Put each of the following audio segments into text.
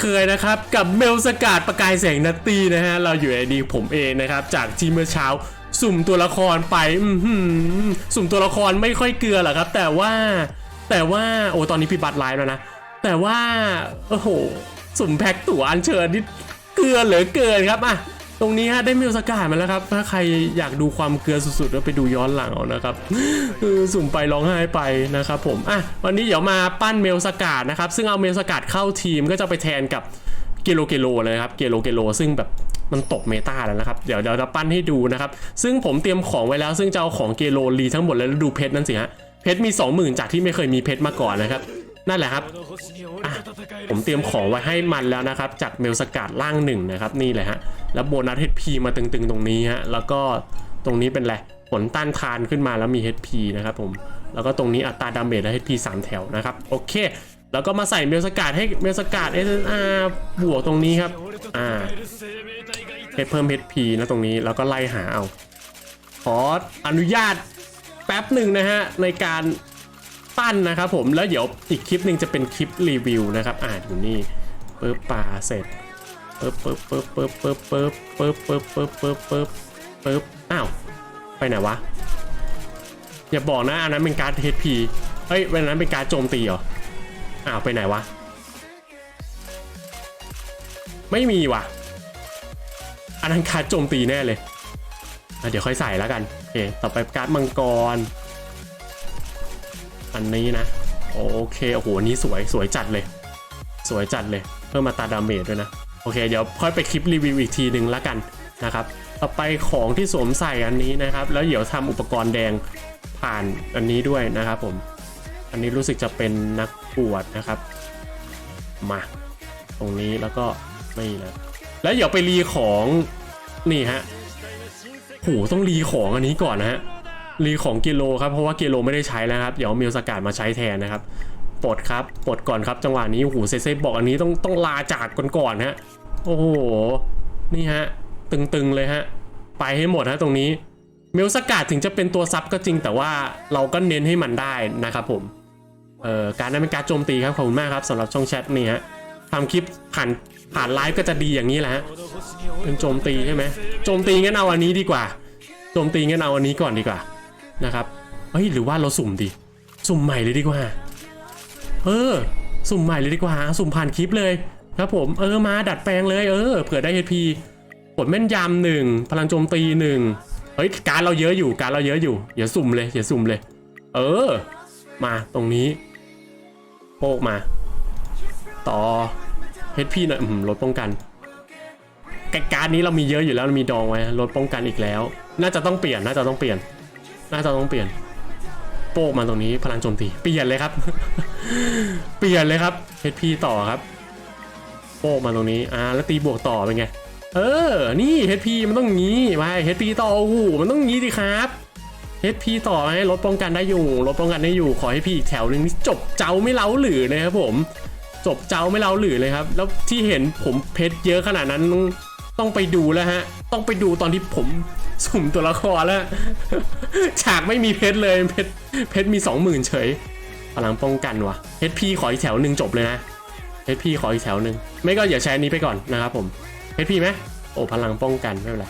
เคยนะครับกับเมลสกาดประกายแสงนัตตี้นะฮะเราอยู่ไอดีผมเองนะครับจากที่เมื่อเช้าสุ่มตัวละครไปอืสุ่มตัวละครไม่ค่อยเกลือหรอครับ แต่ว่าแต่ว่าโอ้ตอนนี้พี่บัตรไลฟ์แล้วนะแต่ว่าโอ้โหสุ่มแพ็กตั๋วอันเชิญนี่เกลือเหลือเกินครับอะ ตรงนี้ฮะได้เมลสกาดมาแล้วครับ ถ้าใครอยากดูความเกลือสุดๆก็ไปดูย้อนหลังเอานะครับเออสุ่มไปร้องไห้ไปนะครับผมอะวันนี้เดี๋ยวมาปั้นเมลสกาดนะครับ ซึ่งเอาเมลสกาดเข้าทีมก็จะไปแทนกับเกโลเกโลเลยครับเกโลเกโลซึ่งแบบมันตกเมตาแล้วนะครับ เดี๋ยวเดี๋ยวจะปั้นให้ดูนะครับ ซึ่งผมเตรียมของไว้แล้ว ซึ่งจะเอาของเกโลรีทั้งหมดแล้วดูเพชรนั่นสิฮะเพชรมี 20,000 จากที่ไม่เคยมีเพชรมาก่อนนะครับ นั่นแหละครับอะผมเตรียมของไว้ให้มันแล้วนะครับ จากเมลสกัดล่างหนึ่งนะครับนี่เลยฮะแล้วโบนัส HP มาตึงๆ ตรงนี้ฮะแล้วก็ตรงนี้เป็นอะไรผลต้านทานขึ้นมาแล้วมี HP นะครับผมแล้วก็ตรงนี้อัตราดาเมจและ HP 3 แถวนะครับโอเค แล้วก็มาใส่เมลสกัดให้เมลสกัด SSR บวกตรงนี้ครับอ่าให้เพิ่ม HP นะตรงนี้แล้วก็ไล่หาเอาขออนุญาตแป๊บหนึ่งนะฮะในการ ปั้นนะครับผมแล้วเดี๋ยวอีกคลิปหนึ่งจะเป็นคลิปรีวิวนะครับอ่าอยู่นี่ปึ๊บปลาเสร็จปึ๊บปึ๊บปึ๊บปึ๊บปึ๊บปึ๊บปึ๊บปึ๊บปึ๊บปึ๊บปึ๊บปึ๊บอ้าวไปไหนวะอย่าบอกนะอันนั้นเป็นการ์ด HP เฮ้ยวันนั้นเป็นการโจมตีเหรออ้าวไปไหนวะไม่มีว่ะ อันนั้นการโจมตีแน่เลยเดี๋ยวค่อยใส่แล้วกันโอเคต่อไปการ์ดมังกร อันนี้นะ โอเคโอ้โหอันนี้สวยสวยจัดเลย สวยจัดเลย เพิ่มมาตาดาเมจด้วยนะ โอเค เดี๋ยวค่อยไปคลิปรีวิวอีกทีหนึ่งแล้วกันนะครับต่อไปของที่สวมใส่อันนี้นะครับ แล้วเดี๋ยวทำอุปกรณ์แดงผ่านอันนี้ด้วยนะครับผม อันนี้รู้สึกจะเป็นนักบวชนะครับ มาตรงนี้แล้วก็นี่นะแล้วเดี๋ยวไปรีของนี่ฮะโหต้องรีของอันนี้ก่อนนะฮะ รีของกิโลครับเพราะว่ากิโลไม่ได้ใช้แล้วครับเดี๋ยวมิวสกัดมาใช้แทนนะครับปลดครับปลดก่อนครับจังหวะนี้โอ้โหเซเซบอกอันนี้ต้องต้องลาจากก่อนก่อนฮะโอ้โหนี่ฮะตึงๆเลยฮะไปให้หมดฮะตรงนี้เมิวสกัดถึงจะเป็นตัวซับก็จริงแต่ว่าเราก็เน้นให้มันได้นะครับผมเอ่อการนั้นเป็นการโจมตีครับขอบคุณมากครับสำหรับช่องแชทนี่ฮะทำคลิปผ่านผ่านไลฟ์ก็จะดีอย่างนี้แหละฮะเป็นโจมตีใช่ไหมโจมตีงั้นเอาอันนี้ดีกว่าโจมตีงั้นเอาอันนี้ก่อนดีกว่า นะครับเฮ้ยหรือว่าเราสุ่มดีสุ่มใหม่เลยดีกว่า เออ สุ่มใหม่เลยดีกว่า สุ่มผ่านคลิปเลยครับผมเออมาดัดแปลงเลยเออเผื่อได้ HP ผลแม่นยำหนึ่งพลังโจมตีหนึ่งเฮ้ยการเราเยอะอยู่การเราเยอะอยู่อย่าสุ่มเลยอย่าสุ่มเลย เออ มาตรงนี้โปกมา ต่อ HP หน่อยอืมลดป้องกันการนี้เรามีเยอะอยู่แล้วเรามีดองไว้ลดป้องกันอีกแล้ว น่าจะต้องเปลี่ยนน่าจะต้องเปลี่ยน น่าจะต้องเปลี่ยน โป๊กมาตรงนี้พลังโจมตี เปลี่ยนเลยครับ เปลี่ยนเลยครับ HP ต่อครับ โป๊กมาตรงนี้ อ่า แล้วตีบวกต่อเป็นไง เออ นี่ HP มันต้องงี้ไป HP ต่อโอ้โหมันต้องงี้ดิครับ HP ต่อให้ลดป้องกันได้อยู่ลดป้องกันได้อยู่ ขอให้พี่อีกแถวหนึ่งนี่จบเจ้าไม่เล้าหรือนะครับผม จบเจ้าไม่เล้าหรือเลยครับ แล้วที่เห็นผมเพชรเยอะขนาดนั้นต้องต้องไปดูแล้วฮะ ต้องไปดูตอนที่ผม สุ่มตัวละครแล้ว ฉากไม่มีเพชรเลยเพชรเพชรมีสองหมื่นเฉยพลังป้องกันว่ะ HP ขออีกแถวหนึ่งจบเลยนะ HP ขออีกแถวหนึ่งไม่ก็อย่าใช้อันนี้ไปก่อนนะครับผม HP ไหมโอ้พลังป้องกันไม่เป็นไร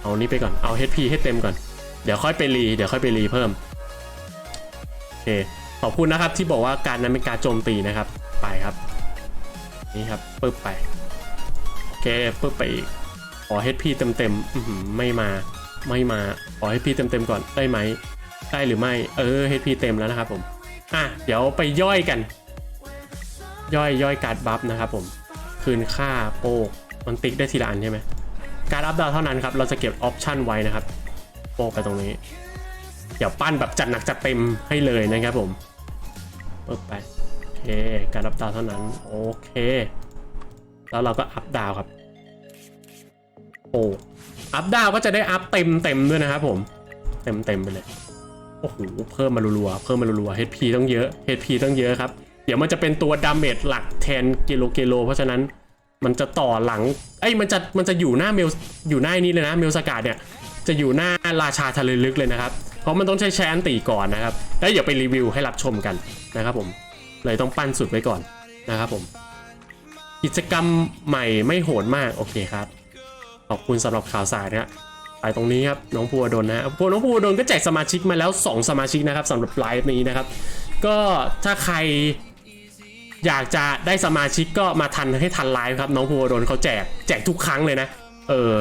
เอานี้ไปก่อนเอา HP ให้เต็มก่อน เดี๋ยวค่อยไปรีเดี๋ยวค่อยไปรีเพิ่มโอเคขอบคุณนะครับที่บอกว่าการนั้นเป็นการโจมตีนะครับ ไปครับ นี่ครับปึ๊บไปโอเคปึ๊บไปอีก ขอ HP เต็มเต็มๆไม่มาไม่มาขอ HP เต็มเต็มๆก่อนได้ไหมได้หรือไม่เออ HP เต็มแล้วนะครับผมอะเดี๋ยวไปย่อยกัน ย่อยย่อยการ์ดบัฟนะครับผมคืนค่าโปกมันติ๊กได้ทีละอันใช่ไหมการอัพดาวเท่านั้นครับ เราจะเก็บออปชันไว้นะครับ โปกไปตรงนี้ เดี๋ยวปั้นแบบจัดหนักจัดเต็มให้เลยนะครับผมปึ๊บไปโอเคการอัพดาวเท่านั้น โอเค แล้วเราก็อัพดาวครับ โอ้อัพดาวก็จะได้อัพเต็มเต็มด้วยนะครับผม เต็มเต็มไปเลยโอ้โหเพิ่มมารัวๆเพิ่มมารัวๆ HP ต้องเยอะ HP ต้องเยอะครับ เดี๋ยวมันจะเป็นตัวดาเมจหลักแทนกิโลกิโล เพราะฉะนั้นมันจะต่อหลังเอ้ยมันจะมันจะอยู่หน้าเมลอยู่หน้านี้เลยนะเมลสกาดเนี่ยจะอยู่หน้าราชาทะเลลึกเลยนะครับ เพราะมันต้องใช้แชนตีก่อนนะครับแล้วเดี๋ยวไปรีวิวให้รับชมกันนะครับผมเลยต้องปั้นสุดไว้ก่อนนะครับผม กิจกรรมใหม่ไม่โหดมากโอเคครับ ขอบคุณสำหรับข่าวสารนะไปตรงนี้ครับน้องภูวดลนะพวน้องภูวดลก็แจกสมาชิกมาแล้ว 2 สมาชิกนะครับสำหรับไลฟ์นี้นะครับ ก็ถ้าใครอยากจะได้สมาชิกก็มาทันให้ทันไลฟ์ครับ น้องภูวดลเขาแจกแจกทุกครั้งเลยนะเออ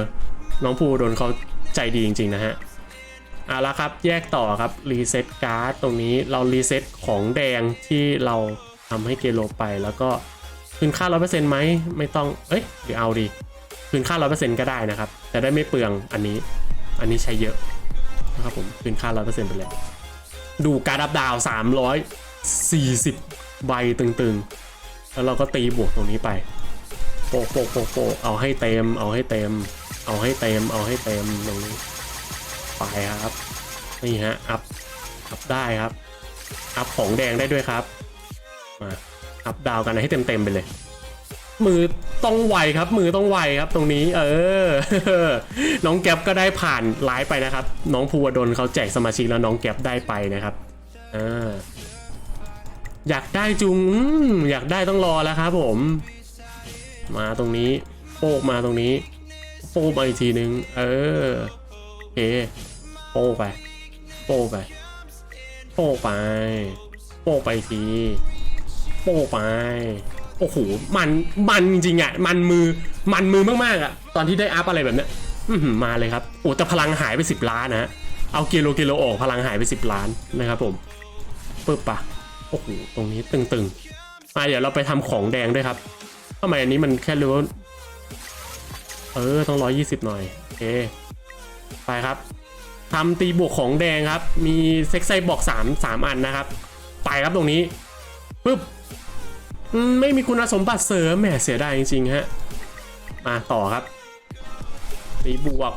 น้องภูวดลเขาใจดีจริง ๆ นะฮะเอาละครับแยกต่อครับรีเซ็ตการ์ดตรงนี้เรารีเซ็ตของแดงที่เราทำให้เกโลไปแล้วก็คืนค่า 100%ไหมไม่ต้องเอ้ยหรือเอาดี คืนค่า 100%ก็ได้นะครับจะได้ไม่เปลืองอันนี้ อันนี้ใช้เยอะนะครับผมคืนค่า 100%ไปเลย ดูการดับดาว 340 ใบตึงๆ แล้วเราก็ตีบวกตรงนี้ไป โปะโปะโปะโปะเอาให้เต็ม เอาให้เต็ม เอาให้เต็ม เอาให้เต็มตรงนี้ ไปครับ นี่ฮะ อัพ อัพได้ครับ อัพของแดงได้ด้วยครับ มา อัพดาวกันให้เต็มๆไปเลย มือต้องไวครับ มือต้องไวครับตรงนี้ เออ น้องแก๊ปก็ได้ผ่านไลฟ์ไปนะครับ น้องภูวดลเขาแจกสมาชิกแล้วน้องแก๊ปได้ไปนะครับออยากได้จุงอยากได้ต้องรอแล้วครับผม มาตรงนี้โป๊กมาตรงนี้โป๊กมาอีกทีนึง เออโอเคโป้ไป โป้ไป โป้ไป โป้ไปอีกที โป้ไป โอ้โหมันมันจริงๆอะมันมือมันมือมากๆอะตอนที่ได้อัพอะไรแบบเนี้ยมาเลยครับโอ้แต่พลังหายไป 10 ล้านนะฮะเอากิโลกิโลออกพลังหายไป 10 ล้านนะครับผมปึ๊บปะโอ้โหตรงนี้ตึงๆมาเดี๋ยวเราไปทำของแดงด้วยครับทำไมอันนี้มันแค่รู้เออต้อง120หน่อยโอเคไปครับทำตีบวกของแดงครับ มีเซ็กไซบอกสามสามอันนะครับ ไปครับตรงนี้ปึ๊บ ไม่มีคุณสมบัติเสริมแหมเสียดายจริงๆฮะ มาต่อครับตีบวก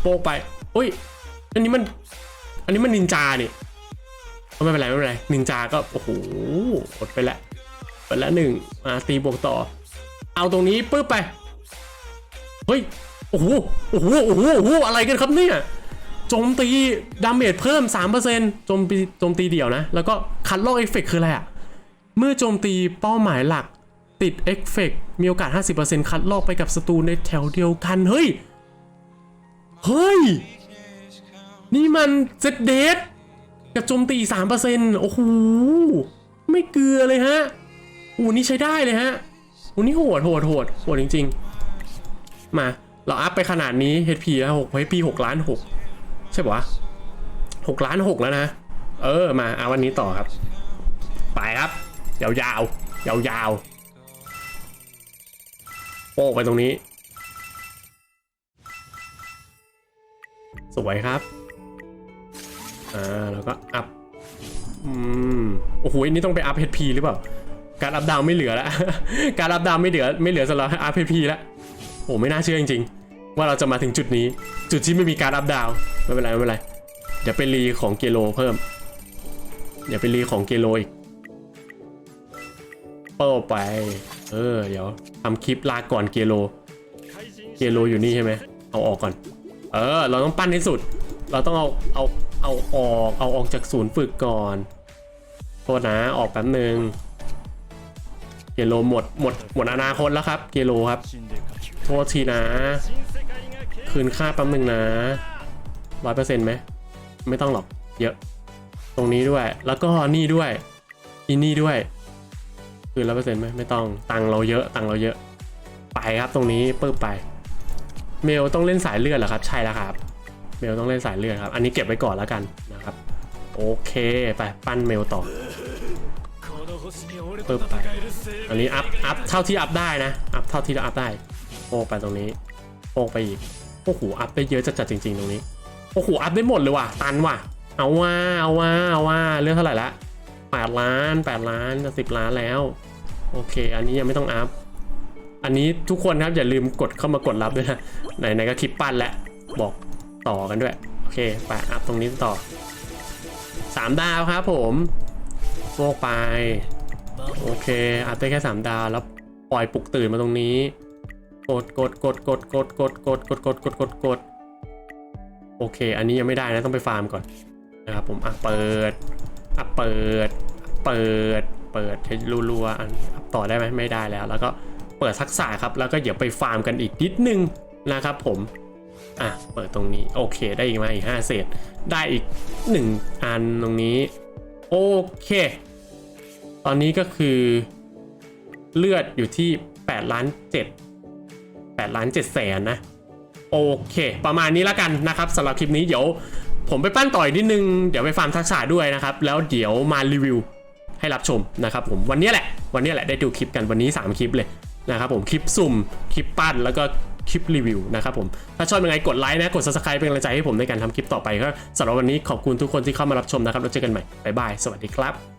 โป๊กไปอุ้ย อันนี้มัน อันนี้มันนินจานี่เอาไม่เป็นไรไม่เป็นไรนินจาก็โอ้โหอดไปแล้วไปแล้วหนึ่งมาตีบวกต่อ เอาตรงนี้ปึ๊บไปเฮ้ยโอ้โหโอ้โหโอ้โหโอ้โหอะไรกันครับเนี่ยโจมตีดาเมจเพิ่ม3%โจมตีโจมตีเดี่ยวนะ แล้วก็คัดลอกเอฟเฟกคืออะไรอะ เมื่อโจมตีเป้าหมายหลัก ติดเอฟเฟกมีโอกาส 50%คัดลอกไปกับศัตรูในแถวเดียวกัน เฮ้ย เฮ้ย นี่มันเซตเดทกับโจมตี 3%โอ้โห ไม่เกลือเลยฮะอ้นี่ใช้ได้เลยฮะอ้นี่โหดโหดโหดโหดจริง ๆ มา เราอัพไปขนาดนี้ HP แล้ว6 HP 6ล้าน6ใช่ปะวะ6ล้าน6แล้วนะ เออ มาเอาวันนี้ต่อครับ ไปครับ ยาวๆยาวๆโป๊กไปตรงนี้ สวยครับ อ่า แล้วก็อัพ อืม โอ้โหอันนี้ต้องไปอัพ HP หรือเปล่า การอัพดาวไม่เหลือแล้ว การอัพดาวไม่เหลือ ไม่เหลือสำหรับอัพ HP แล้วโอ้ไม่น่าเชื่อจริงๆ ว่าเราจะมาถึงจุดนี้ จุดที่ไม่มีการอัพดาว ไม่เป็นไรไม่เป็นไร เดี๋ยวไปรีของเกโลเพิ่ม เดี๋ยวไปรีของเกโลอีก เป้าไป เออ เดี๋ยวทำคลิปลาก่อนเกโล เกโลอยู่นี่ใช่ไหม เอาออกก่อน เออ เราต้องปั้นให้สุด เราต้องเอาเอาเอาออกเอาออกจากศูนย์ฝึกก่อนโทษนะออกแป๊บนึงเกโลหมดหมดหมดอนาคตแล้วครับ เกโลครับ โทษทีนะ คืนค่าแป๊บนึงนะร้อยเปอร์เซ็นต์ไหมไม่ต้องหรอก เยอะ ตรงนี้ด้วยแล้วก็นี่ด้วยอีนี่ด้วย คืนร้อยเปอร์เซ็นต์ไหมไม่ต้องตังเราเยอะตังเราเยอะ ไปครับตรงนี้ปึ๊บไป เมลต้องเล่นสายเลือดเหรอครับ ใช่แล้วครับ เมลต้องเล่นสายเลือดครับ อันนี้เก็บไว้ก่อนแล้วกันนะครับ โอเคไปปั้นเมลต่อปึ๊บไป อันนี้อัพอัพเท่าที่อัพได้นะ อัพเท่าที่เราอัพได้โปกไปตรงนี้โปกไปอีกโอ้โหอัพได้เยอะจัดๆจริง ๆ ตรงนี้โอ้โหอัพได้หมดเลยว่ะ ตันว่ะ เอาว่าเอาว่าเอาว่าเรื่องเท่าไหร่ละ แปดล้านแปดล้านจะสิบล้านแล้ว โอเค อันนี้ยังไม่ต้องอัพ อันนี้ทุกคนครับอย่าลืมกดเข้ามากดรับด้วยนะ ไหนๆก็คลิปปั้นแล้วบอกต่อกันด้วย โอเคไปอัพตรงนี้ต่อสามดาวครับผมโฟกไป โอเค อัพได้แค่สามดาวแล้วปล่อยปลุกตื่นมาตรงนี้ กดกดกดกดกดกดกดกดกดกดกดกดโอเค อันนี้ยังไม่ได้นะต้องไปฟาร์มก่อนนะครับผมอะเปิด อะเปิด เปิด เปิดให้รัวๆอันอัพต่อได้ไหมไม่ได้แล้ว แล้วก็เปิดทักษะครับ แล้วก็เดี๋ยวไปฟาร์มกันอีกนิดนึงนะครับผม อะ เปิดตรงนี้ โอเค ได้อีกมาอีก5เศษ ได้อีก 1 อันตรงนี้ โอเค ตอนนี้ก็คือเลือดอยู่ที่8ล้าน7 8ล้าน7แสนนะ โอเค ประมาณนี้แล้วกันนะครับสำหรับคลิปนี้เดี๋ยว ผมไปปั้นต่อยนิดนึง เดี๋ยวไปฟาร์มทักษะด้วยนะครับ แล้วเดี๋ยวมารีวิวให้รับชมนะครับผมวันนี้แหละ วันนี้แหละได้ดูคลิปกันวันนี้ 3 คลิปเลยนะครับผมคลิปสุ่มคลิปปั้นแล้วก็คลิปรีวิวนะครับผม ถ้าชอบยังไงกดไลค์นะ กด subscribe เป็นกำลังใจให้ผมในการทำคลิปต่อไปก็สำหรับวันนี้ขอบคุณทุกคนที่เข้ามารับชมนะครับ แล้วเจอกันใหม่ บ๊ายบาย สวัสดีครับ